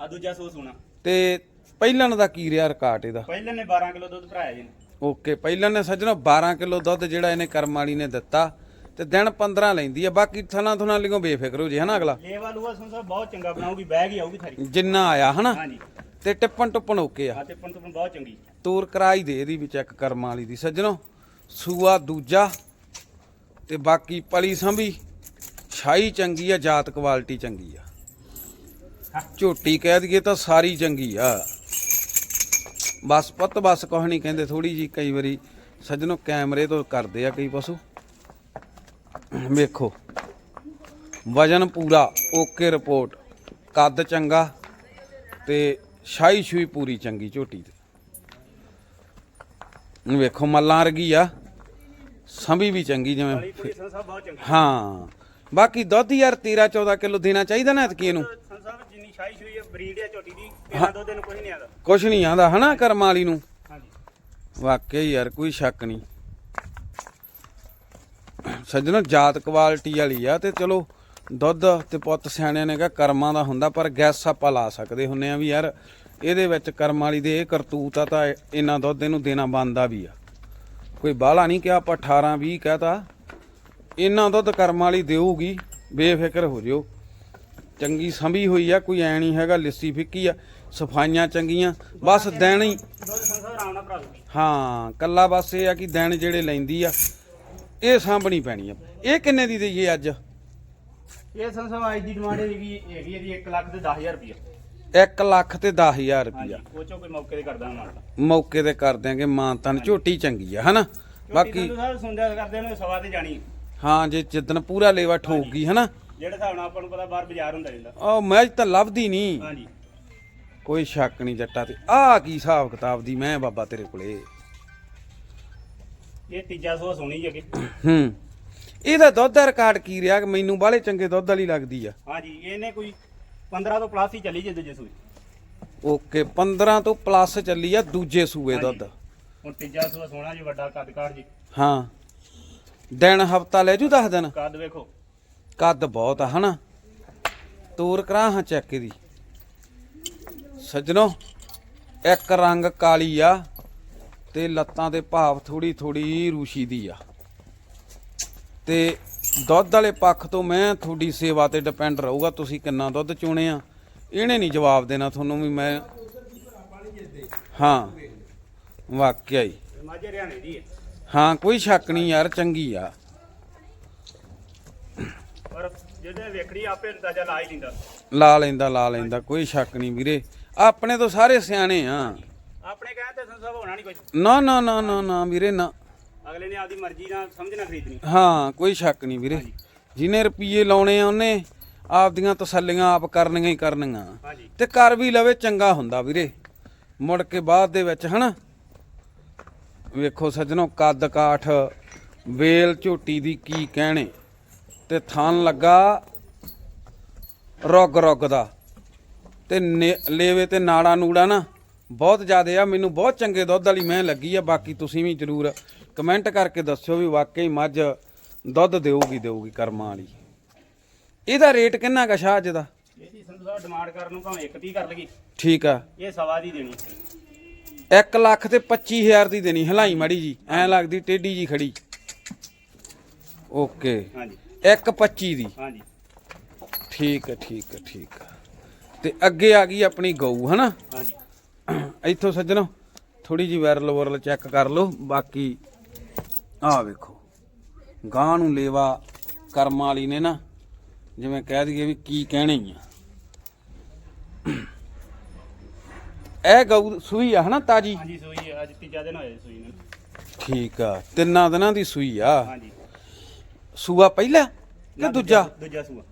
ਆ ਦੂਜਾ ਸੋ ਸੁਣਾ। ਤੇ ਪਹਿਲਾਂ ਦਾ ਕੀ ਰਿਹਾ ਰਿਕਾਰਡ ਇਹਦਾ? ਪਹਿਲੇ ਨੇ 12 ਕਿਲੋ ਦੁੱਧ ਭਰਾਇਆ ਜੀ। ਓਕੇ ਪਹਿਲਾਂ ਨੇ ਸੱਜਣੋ 12 ਕਿਲੋ ਦੁੱਧ ਜਿਹੜਾ ਇਹਨੇ ਕਰਮ ਵਾਲੀ ਨੇ ਦਿੱਤਾ ਤੇ ਦਿਨ 15 ਲੈਂਦੀ ਆ ਬਾਕੀ ਥਣਾ ਥੁਣਾ ਲਿਓ ਬੇਫਿਕਰ ਹੋ ਜੇ ਹਨਾ ਅਗਲਾ? ਲੇਵਾ ਲੂਆ ਸੰਧੂ ਸਾਹਿਬ ਬਹੁਤ ਚੰਗਾ ਬਣਾਉਗੀ ਬੈਗ ਹੀ ਆਊਗੀ ਸਾਰੀ। ਜਿੰਨਾ ਆਇਆ ਹਨਾ? ਹਾਂਜੀ। ਤੇ ਟਿੱਪਣ ਟੁੱਪਣ ਓਕੇ ਆ। ਆ ਤੇ ਪਨ ਤੋਂ ਬਹੁਤ ਚੰਗੀ। ਤੂਰ ਕਰਾਈ ਦੇ ਇਹਦੀ ਵੀ ਚੈੱਕ ਕਰਮ ਵਾਲੀ ਦੀ। ਸੱਜਣੋ ਸੂਆ ਦੂਜਾ ਤੇ ਬਾਕੀ ਪਲੀ ਸੰਭੀ ਛਾਈ ਚੰਗੀ ਆ ਜਾਤ ਕੁਆਲਿਟੀ ਚੰਗੀ ਆ। ਝੋਟੀ ਕਹਿ ਦਈਏ ਤਾਂ ਸਾਰੀ ਚੰਗੀ ਆ। ਬਸ ਪੁੱਤ ਬਸ ਕੁਛ ਨਹੀਂ ਕਹਿੰਦੇ ਥੋੜੀ ਜੀ ਕਈ ਵਾਰੀ ਸੱਜਣੋ ਕੈਮਰੇ ਤੋਂ ਕਰਦੇ ਆ ਕਈ ਪਸ਼ੂ। ਵੇਖੋ ਵਜਨ ਪੂਰਾ ਓਕੇ ਰਿਪੋਰਟ। ਕੱਦ ਚੰਗਾ ਤੇ ਸ਼ਾਈ ਸ਼ੂਈ ਪੂਰੀ ਚੰਗੀ ਝੋਟੀ ਤੇ। ਵੇਖੋ ਮੱਲਾਂ ਵਰਗੀ ਆ ਸੰਭੀ ਵੀ ਚੰਗੀ ਜਿਵੇਂ ਹਾਂ ਬਾਕੀ ਦੁੱਧ ਯਾਰ 13 14 ਕਿਲੋ ਦੇਣਾ ਚਾਹੀਦਾ ਨਾ ਇਹਨੂੰ। ਸੰਧੂ ਸਾਹਿਬ ਜਿੰਨੀ ਸ਼ਾਹੀ ਸ਼ੂਈ ਹੈ ਬਰੀਡ ਹੈ ਝੋਟੀ ਦੀ ਇਹਨਾਂ ਦੋ ਦਿਨ ਕੋਈ ਨਹੀਂ ਆਦਾ ਕੁਛ ਨਹੀਂ ਆਂਦਾ ਹਨਾ ਕਰਮ ਵਾਲੀ ਨੂੰ? ਹਾਂਜੀ। ਵਾਕਿਆ ਹੀ ਯਾਰ ਕੋਈ ਸ਼ੱਕ ਨਹੀਂ। ਸੱਜਣੋ ਜਾਤ ਕੁਆਲਿਟੀ ਵਾਲੀ ਆ ਤੇ ਚਲੋ ਦੁੱਧ ਤੇ ਪੁੱਤ ਸਿਆਣਿਆਂ ਨੇ ਕਿਹਾ ਕਰਮਾਂ ਦਾ ਹੁੰਦਾ ਪਰ ਗੈਸ ਆਪਾਂ ਲਾ ਸਕਦੇ ਹੁੰਨੇ ਆ ਵੀ ਯਾਰ ਇਹਦੇ ਵਿੱਚ ਕਰਮ ਵਾਲੀ ਦੇ ਇਹ ਕਰਤੂਤ ਆ ਤਾਂ ਇੰਨਾ ਦੁੱਧ ਇਹਨੂੰ ਦੇਣਾ ਬੰਦਾ ਵੀ ਆ। ਕੋਈ ਬਾਹਲਾ ਨਹੀਂ ਕਿਹਾ ਆਪਾਂ 18 20 ਕਹਤਾ। ਇੰਨਾ ਦੁੱਧ ਕਰਮ ਵਾਲੀ ਦੇਊਗੀ ਬੇਫਿਕਰ ਹੋ ਜਿਓ। ਚੰਗੀ ਸੰਭੀ ਹੋਈ ਆ ਕੋਈ ਐ ਨਹੀਂ ਹੈਗਾ ਲਿੱਸੀ ਫਿੱਕੀ ਆ ਸਫਾਈਆਂ ਚੰਗੀਆਂ ਬਸ ਦਿਨ ਹੀ ਦੂਗੀ ਕੱਲਾ ਬਸ ਇਹ ਆ ਕਿ ਦਿਨ ਜਿਹੜੇ ਲੈਂਦੀ ਆ ਇਹ ਸਾਂਭਣੀ ਪੈਣੀ ਆ। ਇਹ ਕਿੰਨੇ ਦੀ ਦਈਏ ਅੱਜ? ਇਹ ਸਾਹਿਬ ਅੱਜ ਦੀ ਡਿਮਾਂਡ ਹੈਗੀ ਹੈਗੀ ਇਹਦੀ 1 ਲੱਖ ਤੇ 10000 ਰੁਪਏ 1 ਲੱਖ ਤੇ 10000 ਹਾਂਜੀ ਰੁਪਈਆ। ਉਹ ਚੋਂ ਕੋਈ ਮੌਕੇ ਤੇ ਮੌਕੇ ਕਰ ਦਿਆਂਗੇ ਮਾਂ ਤਨ ਝੋਟੀ ਚੰਗੀ ਆ ਹਨਾ? ਬਾਕੀ ਬਾਕੀ ਸੰਧੂ ਸਾਹਿਬ ਸੁਣਦਿਆ ਕਰਦੇ ਨੇ ਸਵਾ ਤੇ ਜਾਣੀ। ਹਾਂ ਜੇ ਜਿੱਦਣ ਪੂਰਾ ਲੇਵਾ ਠੋਕਗੀ ਹਨਾ? ਜਿਹੜੇ ਹਿਸਾਬ ਨਾਲ ਆਪਾਂ ਨੂੰ ਪਤਾ ਬਾਹਰ ਬਾਜ਼ਾਰ ਹੁੰਦਾ ਰਹਿੰਦਾ ਉਹ ਮੈਚ ਤਾਂ ਲੱਭਦੀ ਨਹੀਂ ਹਾਂਜੀ। ਕੋਈ ਸ਼ੱਕ ਨਹੀਂ ਜੱਟਾ ਤੇ। ਆਹ ਕੀ ਹਿਸਾਬ ਕਿਤਾਬ ਦੀ ਮੈਂ ਬਾਬਾ ਤੇਰੇ ਕੋਲੇ। ਇਹ ਤੀਜਾ ਸੋ ਸੋਣੀ ਜਗੇ ਹੂੰ। ਇਹਦਾ ਦੁੱਧ ਦਾ ਰਿਕਾਰਡ ਕੀ ਰਿਹਾ ਮੈਨੂੰ ਬਾਹਲੇ ਚੰਗੇ ਦੁੱਧ ਵਾਲੀ ਲੱਗਦੀ ਆ? ਹਾਂਜੀ ਇਹਨੇ ਕੋਈ 15 ਤੋਂ ਪਲੱਸ ਹੀ ਚੱਲੀ ਜੇ ਦੂਜੇ ਸੂਈ ਓਕੇ 15 ਤੋਂ ਪਲੱਸ ਚੱਲੀ ਆ ਦੂਜੇ ਸੂਏ ਦੁੱਧ। ਹੁਣ ਤੀਜਾ ਸੋ ਸੋਣਾ ਜੀ ਵੱਡਾ ਕੱਦ ਕਾੜ ਜੀ। ਹਾਂ। ਦਿਨ ਹਫਤਾ ਲੈ ਜੂ 10 ਦਿਨ? ਕੱਦ ਵੇਖੋ। ਕੱਦ ਬਹੁਤ ਆ ਹਨਾ? ਤੂਰ ਕਰਾਂ ਹਾਂ ਚੈੱਕ ਦੀ ਸੱਜਣੋ ਇੱਕ ਰੰਗ ਕਾਲੀ ਆ ਤੇ ਲੱਤਾਂ ਦੇ ਭਾਵ ਥੋੜੀ ਥੋੜੀ ਰੂਸ਼ੀ ਦੀ ਆ। ਤੇ ਦੁੱਧ ਵਾਲੇ ਪੱਖ ਤੋਂ ਮੈਂ ਤੁਹਾਡੀ ਸੇਵਾ ਤੇ ਡਿਪੈਂਡ ਰਹੂਗਾ ਤੁਸੀਂ ਕਿੰਨਾ ਦੁੱਧ ਚੋਣੇ ਆ। ਇਹਨੇ ਨਹੀਂ ਜਵਾਬ ਦੇਣਾ ਤੁਹਾਨੂੰ ਵੀ ਮੈਂ ਹਾਂ। ਵਾਕਿਆ ਹੀ। ਹਾਂ ਕੋਈ ਸ਼ੱਕ ਨਹੀਂ ਯਾਰ ਚੰਗੀ ਆ। ਆਪੇ ਅੰਦਾਜ਼ਾ ਲਾ ਹੀ ਲਿੰਦਾ। ਲਾ ਲੈਂਦਾ ਲਾ ਲੈਂਦਾ ਕੋਈ ਸ਼ੱਕ ਨਹੀਂ ਵੀਰੇ। ਆਪਣੇ ਤੋਂ ਸਾਰੇ ਸਿਆਣੇ ਆ। ਆਪਣੇ ਕਹਿਣ ਤੇ ਸੰਸਾ ਹੋਣਾ ਨਹੀਂ ਕੁਝ ਨਾ ਨਾ ਨਾ ਨਾ ਨਾ ਵੀਰੇ ਨਾ। ਅਗਲੇ ਨੇ ਆਪਦੀ ਮਰਜ਼ੀ ਨਾਲ ਸਮਝਣਾ ਖਰੀਦਣੀ। ਹਾਂ ਕੋਈ ਸ਼ੱਕ ਨਹੀਂ ਵੀਰੇ। ਜਿਹਨੇ ਰੁਪਏ ਲਾਉਣੇ ਆ ਉਹਨੇ ਆਪਦੀਆਂ ਤਸੱਲੀਆਂ ਆਪ ਕਰਨੀਆਂ ਹੀ ਕਰਨੀਆਂ। ਤੇ ਕਰ ਵੀ ਲਵੇ ਚੰਗਾ ਹੁੰਦਾ ਵੀਰੇ। ਮੁੜ ਕੇ ਬਾਅਦ ਦੇ ਵਿੱਚ ਹਨਾ? ਵੇਖੋ ਸੱਜਣੋ ਕੱਦ ਕਾਠ ਵੇਲ ਝੋਟੀ ਦੀ ਕੀ ਕਹਿਣੇ। ਤੇ ਥਣ ਲੱਗਾ ਰੁੱਗ ਰੁੱਗ ਦਾ। ਤੇ ਲੇਵੇ ਤੇ ਨਾੜਾ ਨੂੜਾ ਨਾ ਬਹੁਤ ਜ਼ਿਆਦੇ ਆ ਮੈਨੂੰ ਬਹੁਤ ਚੰਗੇ ਦੁੱਧ ਵਾਲੀ ਮੈਂ ਲੱਗੀ ਆ ਬਾਕੀ ਤੁਸੀਂ ਵੀ ਜਰੂਰ ਕਮੈਂਟ ਕਰਕੇ ਦੱਸਿਓ ਵੀ ਵਾਕਈ ਮੱਝ ਦੁੱਧ ਦੇਊਗੀ ਦੇਊਗੀ ਕਰਮਾਂ ਵਾਲੀ। ਇਹਦਾ ਰੇਟ ਕਿੰਨਾ ਕਾ ਸ਼ਾਹ ਅੱਜ ਦਾ? ਇਹਦੀ ਸੰਧੂ ਸਾਹਿਬ ਡਿਮਾਂਡ ਕਰਨ ਨੂੰ ਭਾਵੇਂ 1 ਕਰ ਲਗੀ ਠੀਕ ਆ। ਇਹ ਸਵਾ ਦੀ ਦੇਣੀ। 1 ਲੱਖ ਤੇ 25000 ਦੀ ਦੇਣੀ ਹਲਾਈ ਮਾੜੀ ਜੀ ਐ ਲੱਗਦੀ ਟੇਢੀ ਜੀ ਖੜੀ। ਓਕੇ। ਹਾਂਜੀ। 125 ਦੀ। ਹਾਂਜੀ। ਠੀਕ ਹੈ ਠੀਕ ਹੈ ਠੀਕ ਹੈ ਤੇ ਅੱਗੇ ਆ ਗਈ ਆਪਣੀ ਗਊ ਹਨਾ? ਹਾਂਜੀ। ਇੱਥੋਂ ਸੱਜਣੋ ਥੋੜੀ ਜੀ ਵਾਇਰਲ ਵਰਲ ਚੈੱਕ ਕਰ ਲਓ ਬਾਕੀ ਆਹ ਵੇਖੋ। ਗਾਂ ਨੂੰ ਲੇਵਾ ਕਰਮ ਵਾਲੀ ਨੇ ਨਾ ਜਿਵੇਂ ਕਹਿ ਦਈਏ ਵੀ ਕੀ ਕਹਿਣੇ ਹੀ ਆ। ਇਹ ਗਊ ਸੂਈ ਆ ਹਨਾ ਤਾਜੀ? ਹਾਂਜੀ ਸੂਈ ਅੱਜ ਤੀਜਾ ਦਿਨ ਹੋਇਆ ਸੂਈ ਨੂੰ। ਠੀਕ ਆ ਤਿੰਨਾਂ ਦਿਨਾਂ ਦੀ ਸੂਈ ਆ। ਹਾਂਜੀ। ਸੂਆ ਪਹਿਲਾ ਕਿ ਦੂਜਾ? ਦੂਜਾ ਸੂਆ।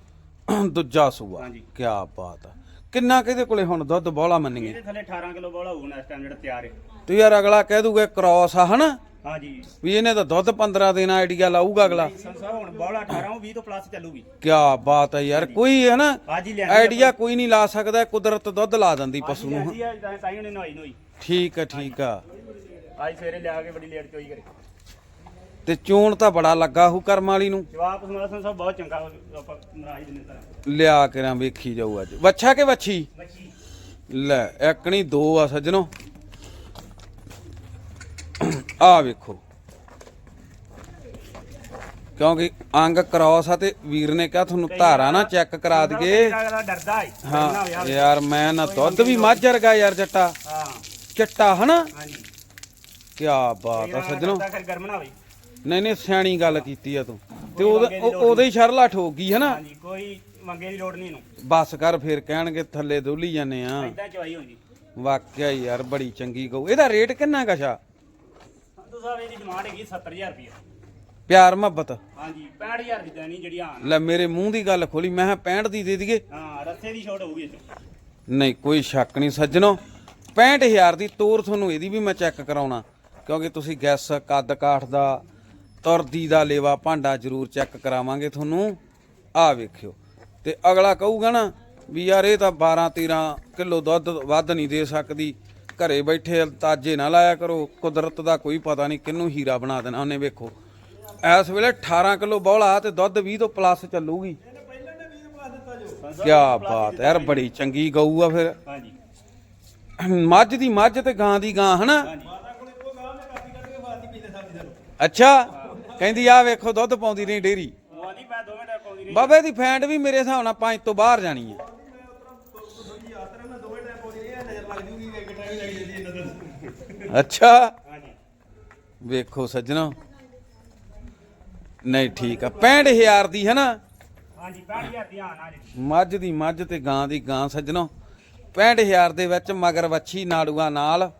[CLEARS THROAT] ਦੂਜਾ ਸੂਆ। ਹਾਂਜੀ। ਕੀ ਬਾਤ ਆ। ਕਿੰਨਾ ਕਿਹਦੇ ਕੋਲੇ ਹੁਣ ਦੁੱਧ ਬੋਲਾ ਮੰਨੀਏ? ਇਹਦੇ ਥੱਲੇ 18 ਕਿਲੋ ਬੋਲਾ ਹੋਊਗਾ ਇਸ ਟਾਈਮ ਜਿਹੜਾ ਤਿਆਰ ਹੈ ਤੇ ਯਾਰ ਅਗਲਾ ਕਹਿ ਦੂਗਾ ਕ੍ਰਾਸ ਆ ਹਨਾ? ਹਾਂਜੀ। ਵੀ ਇਹਨੇ ਤਾਂ ਦੁੱਧ 15 ਦਿਨ ਆਈਡੀਆ ਲਾਊਗਾ ਅਗਲਾ। ਸੰਸਾ ਹੁਣ ਬੋਲਾ 18 ਉਹ 20 ਤੋਂ ਪਲੱਸ ਚੱਲੂਗੀ। ਕੀ ਬਾਤ ਹੈ ਯਾਰ ਕੋਈ ਹੈ ਨਾ ਅੱਜ ਹੀ ਲਿਆਂਦੀ ਆਈਡੀਆ ਕੋਈ ਨਹੀਂ ਲਾ ਸਕਦਾ ਕੁਦਰਤ ਦੁੱਧ ਲਾ ਦਿੰਦੀ ਪਸ਼ੂ ਨੂੰ। ਤਾਂ ਉਹਨੇ ਨੋਈ ਠੀਕ ਆ ਠੀਕ ਆ। ਅੱਜ ਸਵੇਰੇ ਲਿਆ ਕੇ ਬੜੀ ਲੇਟ ਚੋਈ ਕਰੇ। ਤੇ ਚੋਣ ਤਾਂ ਬੜਾ ਲੱਗਾ ਹੂ ਕਰਮ ਵਾਲੀ ਨੂੰ। ਜਵਾਬ ਸੁਣਾ ਸੰਸਾ ਬਹੁਤ ਚੰਗਾ ਆਪਾਂ ਮਰਾਈ ਦਿੰਦੇ ਤਾਂ। ਲਿਆ ਕੇ ਨਾ ਵੇਖੀ ਜਾਊ ਅੱਜ। ਵੱਛਾ ਕਿ ਵੱਛੀ? ਲੈ ਇੱਕ ਨਹੀਂ ਦੋ ਆ ਸੱਜਣੋ। ਆ ਵੇਖੋ। ਕਿਉਂਕਿ ਅੰਗ ਕ੍ਰਾਸ ਆ ਤੇ ਵੀਰ ਨੇ ਕਿਹਾ ਤੁਹਾਨੂੰ ਧਾਰਾ ਨਾ ਚੈੱਕ ਕਰਾ ਦਈਏ। ਡਰਦਾ ਹੈ ਹਾਂ ਯਾਰ ਮੈਂ ਨਾ ਦੁੱਧ ਵੀ ਮੱਝ ਵਰਗਾ ਯਾਰ ਜੱਟਾ। ਹਾਂ। ਚਿੱਟਾ ਹਨਾ? ਹਾਂਜੀ। ਕੀ ਬਾਤ ਆ ਸੱਜਣੋ। ਗਰਮ ਨਾ ਹੋਈ ਨਹੀਂ ਨਹੀਂ ਸਿਆਣੀ ਗੱਲ ਕੀਤੀ ਆ ਤੂੰ। ਤੇ ਉਹਦੇ ਉਹ- ਉਹਦੇ ਹੀ ਸ਼ਰਲਾ ਠੋਕ ਗਈ ਹਨਾ ਹਾਂਜੀ ਕੋਈ ਮੰਗੇ ਦੀ ਲੋੜ ਨਹੀਂ ਇਹਨੂੰ। ਬਸ ਕਰ ਫੇਰ ਕਹਿਣਗੇ ਥੱਲੇ ਦੋਲੀ ਜਾਂਦੇ ਆ। ਇਦਾਂ ਚਵਾਈ ਹੋਣੀ ਵਾਕਿਆ ਹੀ ਯਾਰ ਬੜੀ ਚੰਗੀ ਗਊ ਇਹਦਾ ਰੇਟ ਕਿੰਨਾ ਕਸ਼ਾ ਸੰਤੂ ਸਾਹਿਬ ਇਹਦੀ ਡਿਮਾਂਡ ਹੈਗੀ 70000 ਰੁਪਏ ਪਿਆਰ ਮੁਹੱਬਤ। ਹਾਂਜੀ 65000 ਦੀ ਦੇਣੀ ਜਿਹੜੀ ਆਣ ਲੈ ਮੇਰੇ ਮੂੰਹ ਦੀ ਗੱਲ ਖੋਲੀ ਮੈਂ ਕਿਹਾ 65 ਦੀ ਦੇ ਦਈਏ। ਹਾਂ ਰੱਸੇ ਦੀ ਛੋਟ ਹੋਊਗੀ ਨਹੀਂ ਕੋਈ ਸ਼ੱਕ ਨਹੀਂ ਸੱਜਣੋ। 65000 ਦੀ ਤੋਰ ਤੁਹਾਨੂੰ ਇਹਦੀ ਵੀ ਮੈਂ ਚੈੱਕ ਕਰਾਉਣਾ। ਕਿਉਂਕਿ ਤੁਸੀਂ ਗੈਸ ਕੱਦ ਕਾਠ ਦਾ ਤੁਰਦੀ ਦਾ ਲੇਵਾ ਭਾਂਡਾ ਜ਼ਰੂਰ ਚੈੱਕ ਕਰਾਵਾਂਗੇ ਤੁਹਾਨੂੰ। ਆ ਵੇਖਿਓ। ਤੇ ਅਗਲਾ ਕਹੂਗਾ ਨਾ ਵੀ ਯਾਰ ਇਹ ਤਾਂ 12 13 ਕਿਲੋ ਦੁੱਧ ਵੱਧ ਨਹੀਂ ਦੇ ਸਕਦੀ। ਘਰੇ ਬੈਠੇ ਤਾਜੇ ਨਾ ਲਾਇਆ ਕਰੋ। ਕੁਦਰਤ ਦਾ ਕੋਈ ਪਤਾ ਨਹੀਂ ਕਿੰਨੂੰ ਹੀਰਾ ਬਣਾ ਦੇਣਾ। ਉਹਨੇ ਵੇਖੋ ਇਸ ਵੇਲੇ 18 ਕਿਲੋ ਬੌਲਾ ਤੇ ਦੁੱਧ 20 ਤੋਂ ਪਲੱਸ ਚੱਲੂਗੀ। ਕੀ ਬਾਤ ਯਾਰ ਬੜੀ ਚੰਗੀ ਗਊ ਆ ਫਿਰ। ਮੱਝ ਦੀ ਮੱਝ ਤੇ ਗਾਂ ਦੀ ਗਾਂ ਹਨਾ? ਅੱਛਾ। ਕਹਿੰਦੀ ਆ ਵੇਖੋ ਦੁੱਧ ਪਾਉਂਦੀ ਨਹੀਂ ਡੇਰੀ। ਉਹ ਆਂਦੀ ਮੈਂ 2 ਮਿੰਟ ਪਾਉਂਦੀ ਨਹੀਂ ਬਾਬੇ ਦੀ ਫੈਂਟ ਵੀ ਮੇਰੇ ਹਿਸਾਬ ਨਾਲ ਪੰਜ ਤੋਂ ਬਾਹਰ ਜਾਣੀ ਹੈ। ਅੱਛਾ। ਹਾਂਜੀ ਵੇਖੋ ਸੱਜਣੋ। ਨਹੀਂ ਠੀਕ ਆ। 65000 ਦੀ ਹਨਾ ਹਾਂਜੀ 65000 ਦੀ ਆਣ ਆ ਜੀ ਮੱਝ ਦੀ ਮੱਝ ਤੇ ਗਾਂ ਦੀ ਗਾਂ ਸੱਜਣੋ। 65000 ਦੇ ਵਿੱਚ ਮਗਰ ਵੱਛੀ ਨਾੜੂਆ ਨਾਲ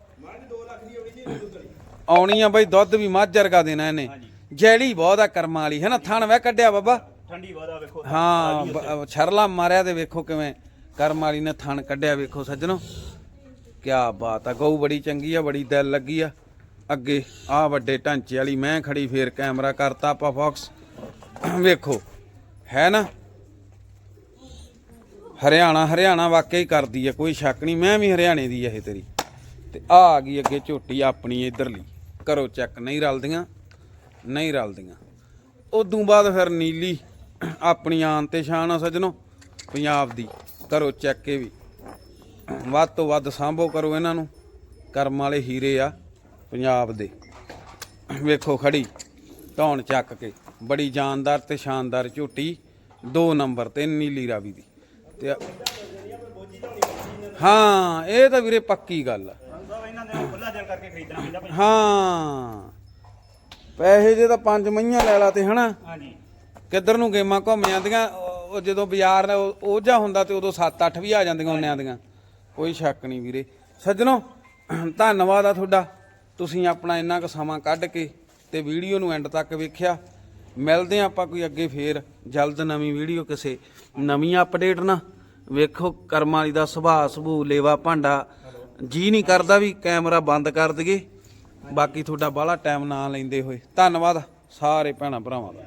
ਆਉਣੀ ਆ ਬਈ ਦੁੱਧ ਵੀ ਮੱਝ ਵਰਗਾ ਦੇਣਾ ਇਹਨੇ। ਜੈਲੀ ਬਹੁਤ ਆ ਕਰਮਾਂ ਵਾਲੀ ਹੈ ਨਾ? ਥਣ ਵੇ ਕੱਢਿਆ ਬਾਬਾ। ਠੰਡੀ ਆ ਵੇਖੋ। ਹਾਂ ਬ- ਛਰਲਾ ਮਾਰਿਆ ਤੇ ਵੇਖੋ ਕਿਵੇਂ ਕਰਮ ਵਾਲੀ ਨੇ ਥਣ ਕੱਢਿਆ ਵੇਖੋ ਸੱਜਣੋ। ਕੀ ਬਾਤ ਆ ਗਊ ਬੜੀ ਚੰਗੀ ਆ ਬੜੀ ਦਿਲ ਲੱਗੀ ਆ। ਅੱਗੇ ਆ ਵੱਡੇ ਢਾਂਚੇ ਵਾਲੀ ਮੈਂ ਖੜੀ ਫੇਰ ਕੈਮਰਾ ਕਰਤਾ ਆਪਾਂ ਫੋਕਸ। ਵੇਖੋ ਹੈ ਨਾ? ਹਰਿਆਣਾ ਹਰਿਆਣਾ ਵਾਕਿਆ ਹੀ ਕਰਦੀ ਆ ਕੋਈ ਸ਼ੱਕ ਨਹੀਂ ਮੈਂ ਵੀ ਹਰਿਆਣੇ ਦੀ ਆ ਇਹ ਤੇਰੀ। ਤੇ ਆ ਆ ਗਈ ਅੱਗੇ ਝੋਟੀ ਆਪਣੀ ਇਧਰਲੀ। ਕਰੋ ਚੈੱਕ ਨਹੀਂ ਰਲਦੀਆਂ। ਨਹੀਂ ਰਲਦੀਆਂ। ਉਦੋਂ ਬਾਅਦ ਫਿਰ ਨੀਲੀ ਆਪਣੀ ਆਨ ਤੇ ਸ਼ਾਨ ਆ ਸੱਜਣੋ ਪੰਜਾਬ ਦੀ ਕਰੋ ਚੈੱਕ ਇਹ ਵੀ। ਵੱਧ ਤੋਂ ਵੱਧ ਸਾਂਭੋ ਕਰੋ ਇਹਨਾਂ ਨੂੰ ਕਰਮ ਵਾਲੇ ਹੀਰੇ ਆ ਪੰਜਾਬ ਦੇ। ਵੇਖੋ ਖੜੀ ਧੌਣ ਚੱਕ ਕੇ ਬੜੀ ਜਾਨਦਾਰ ਤੇ ਸ਼ਾਨਦਾਰ ਝੋਟੀ 2 ਨੰਬਰ ਤੇ ਨੀਲੀ ਰਾਵੀ ਦੀ। ਤੇ ਹਾਂ ਇਹ ਤਾਂ ਵੀਰੇ ਪੱਕੀ ਗੱਲ ਆ। ਹਾਂ। ਪੈਸੇ ਜੇ ਤਾਂ ਪੰਜ ਮਈਆਂ ਲੈ ਲਾ ਤੇ ਹਨਾ। ਹਾਂਜੀ। ਕਿੱਧਰ ਨੂੰ ਗੇਮਾਂ ਘੁੰਮ ਜਾਂਦੀਆਂ ਉਹ ਜਦੋਂ ਬਾਜ਼ਾਰ ਉਹ ਜਾ ਹੁੰਦਾ ਤੇ ਉਦੋਂ 7-8 ਵੀ ਆ ਜਾਂਦੀਆਂ ਉਹਨਿਆਂ ਦੀਆਂ। ਕੋਈ ਸ਼ੱਕ ਨਹੀਂ ਵੀਰੇ। ਸੱਜਣੋ ਧੰਨਵਾਦ ਆ ਤੁਹਾਡਾ। ਤੁਸੀਂ ਆਪਣਾ ਇੰਨਾ ਕੁ ਸਮਾਂ ਕੱਢ ਕੇ ਤੇ ਵੀਡੀਓ ਨੂੰ ਐਂਡ ਤੱਕ ਵੇਖਿਆ। ਮਿਲਦੇ ਆਪਾਂ ਕੋਈ ਅੱਗੇ ਫੇਰ। ਜਲਦ ਨਵੀਂ ਵੀਡੀਓ ਕਿਸੇ ਨਵੀਂ ਅਪਡੇਟ ਨਾ ਵੇਖੋ ਕਰਮਾਂ ਵਾਲੀ ਦਾ ਸੁਭਾਅ ਸੁਭੂ ਲੇਵਾ ਭਾਂਡਾ ਜੀ ਨਹੀਂ ਕਰਦਾ ਵੀ ਕੈਮਰਾ ਬੰਦ ਕਰ ਦਈਏ। ਬਾਕੀ ਤੁਹਾਡਾ ਬਾਹਲਾ ਟਾਈਮ ਨਾ ਲੈਂਦੇ ਹੋਏ। ਧੰਨਵਾਦ ਸਾਰੇ ਭੈਣਾਂ ਭਰਾਵਾਂ ਦਾ।